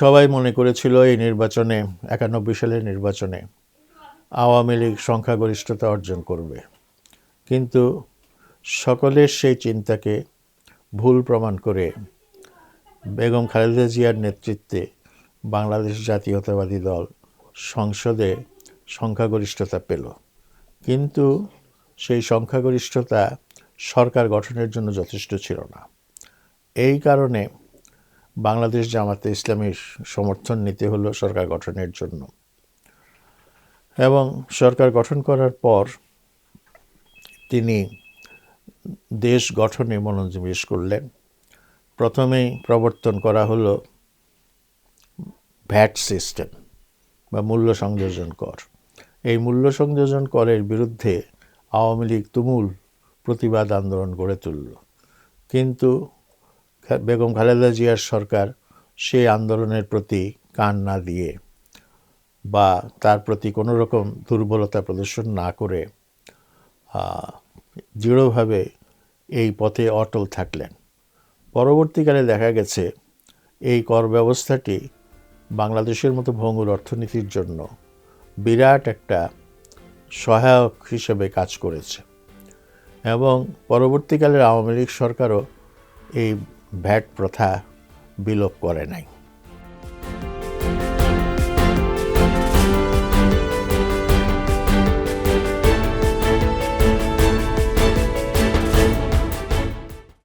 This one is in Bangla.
সবাই মনে করেছিল এই নির্বাচনে, একানব্বই সালের নির্বাচনে আওয়ামী লীগ সংখ্যাগরিষ্ঠতা অর্জন করবে। কিন্তু সকলের সেই চিন্তাকে ভুল প্রমাণ করে বেগম খালেদা জিয়ার নেতৃত্বে বাংলাদেশ জাতীয়তাবাদী দল সংসদে সংখ্যাগরিষ্ঠতা পেল। কিন্তু সেই সংখ্যাগরিষ্ঠতা সরকার গঠনের জন্য যথেষ্ট ছিল না। এই কারণে বাংলাদেশ জামাতে ইসলামীর সমর্থন নিতে হলো সরকার গঠনের জন্য। এবং সরকার গঠন করার পর তিনি দেশ গঠনে মনোনিবেশ করলেন। প্রথমেই প্রবর্তন করা হলো ভ্যাট সিস্টেম বা মূল্য সংযোজন কর। এই মূল্য সংযোজন করের বিরুদ্ধে আওয়ামী লীগ তুমুল প্রতিবাদ আন্দোলন গড়ে তুলল। কিন্তু বেগম খালেদা জিয়ার সরকার সেই আন্দোলনের প্রতি কান না দিয়ে বা তার প্রতি কোনো রকম দুর্বলতা প্রদর্শন না করে দৃঢ়ভাবে এই পথে অটল থাকলেন। পরবর্তীকালে দেখা গেছে এই কর ব্যবস্থাটি বাংলাদেশের মতো ভঙ্গুর অর্থনীতির জন্য বিরাট একটা সহায়ক হিসেবে কাজ করেছে এবং পরবর্তীকালের আওয়ামী লীগ সরকারও এই ভ্যাট প্রথা বিলোপ করে নাই।